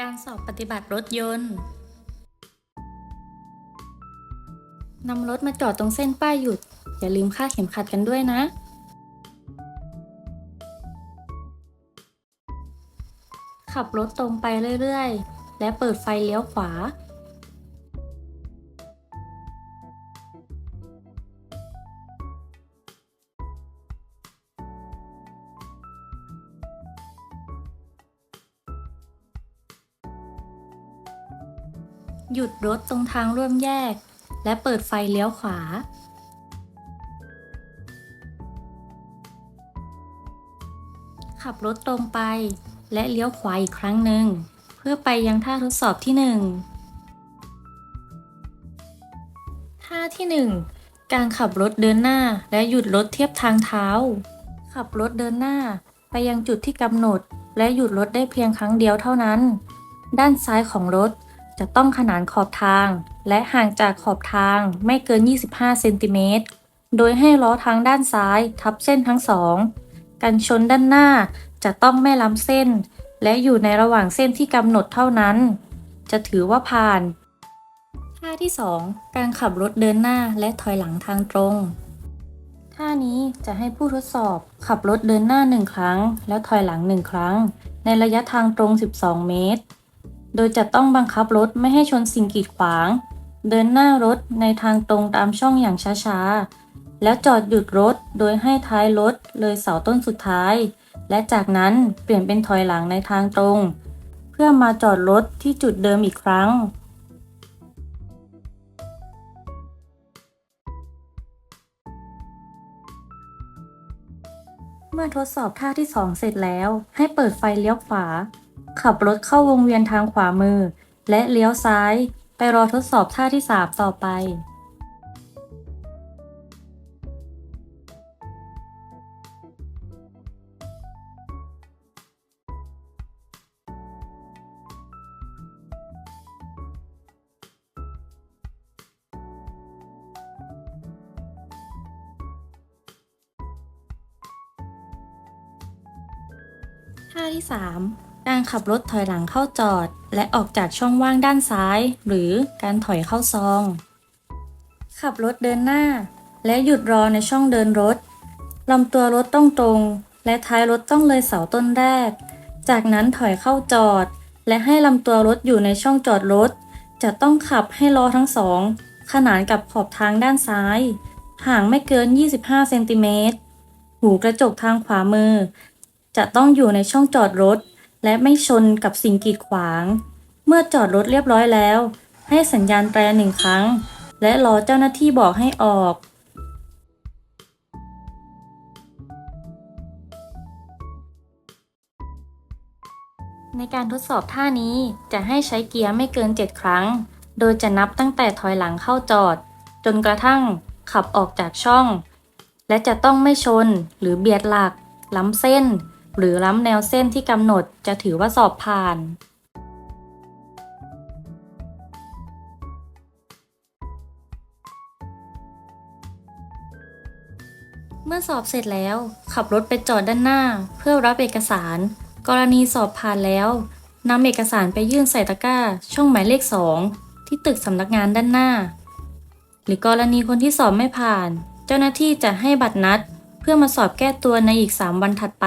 การสอบปฏิบัติรถยนต์นำรถมาจอดตรงเส้นป้ายหยุด อย่าลืมคาดเข็มขัดกันด้วยนะ ขับรถตรงไปเรื่อย ๆ และเปิดไฟเลี้ยวขวา หยุดรถตรงทางร่วมแยก และเปิดไฟเลี้ยวขวา ขับรถตรงไป และเลี้ยวขวาอีกครั้งหนึ่ง เพื่อไปยังท่าทดสอบที่ 1 ท่าที่ 1 การขับรถเดินหน้าและหยุดรถเทียบทางเท้า ขับรถเดินหน้าไปยังจุดที่กำหนด และหยุดรถได้เพียงครั้งเดียวเท่านั้น ด้านซ้ายของรถ จะต้องขนานขอบทาง และห่างจากขอบทางไม่เกิน 25 เซนติเมตร โดยให้ล้อทางด้านซ้ายทับเส้นทั้งสอง กันชนด้านหน้าจะต้องไม่ล้ำเส้น และอยู่ในระหว่างเส้นที่กำหนดเท่านั้น จะถือว่าผ่านท่าที่ 2 การขับรถเดินหน้าและถอยหลังทางตรงท่านี้จะให้ผู้ทดสอบขับรถเดินหน้า 1 ครั้ง แล้วถอยหลัง 1 ครั้ง ในระยะทางตรง 12 เมตร โดยจะต้องบังคับรถไม่ให้ชนสิ่งกีดขวาง เดินหน้ารถในทางตรงตามช่องอย่างช้าๆ แล้วจอดหยุดรถโดยให้ท้ายรถเลยเสาต้นสุดท้าย และจากนั้นเปลี่ยนเป็นถอยหลังในทางตรง เพื่อมาจอดรถที่จุดเดิมอีกครั้งเมื่อทดสอบท่าที่ 2 เสร็จแล้ว ให้เปิดไฟเลี้ยวขวา ขับรถเข้าวงเวียนทางขวามือ และเลี้ยวซ้าย ไปรอทดสอบท่าที่ 3 ต่อไป ท่าที่ 3 การขับรถถอยหลังเข้าจอด และออกจากช่องว่างด้านซ้าย หรือการถอยเข้าซอง ขับรถเดินหน้า และหยุดรอในช่องเดินรถลำตัวรถต้องตรง และท้ายรถต้องเลยเสาต้นแรก จากนั้นถอยเข้าจอด และให้ลำตัวรถอยู่ในช่องจอดรถ จะต้องขับให้ล้อทั้งสอง ขนานกับขอบทางด้านซ้าย ห่างไม่เกิน 25 เซนติเมตร หูกระจกทางขวามือ จะต้องอยู่ในช่องจอดรถ และไม่ชนกับสิ่งกีดขวาง เมื่อจอดรถเรียบร้อยแล้ว ให้สัญญาณแตรหนึ่งครั้ง และรอเจ้าหน้าที่บอกให้ออก ในการทดสอบท่านี้จะให้ใช้เกียร์ไม่เกิน 7 ครั้ง โดยจะนับตั้งแต่ถอยหลังเข้าจอด จนกระทั่งขับออกจากช่อง และจะต้องไม่ชนหรือเบียดหลัก ล้ำเส้น หรือล้ำแนวเส้นที่กำหนดจะถือว่าสอบผ่าน เมื่อสอบเสร็จแล้ว ขับรถไปจอดด้านหน้า เพื่อรับเอกสาร กรณีสอบผ่านแล้วนำเอกสารไปยื่นใส่ตะกร้า ช่องหมายเลข 2 ที่ตึกสำนักงานด้านหน้า หรือกรณีคนที่สอบไม่ผ่าน เจ้าหน้าที่จะให้บัตรนัด เพื่อมาสอบแก้ตัวในอีก 3 วันถัดไป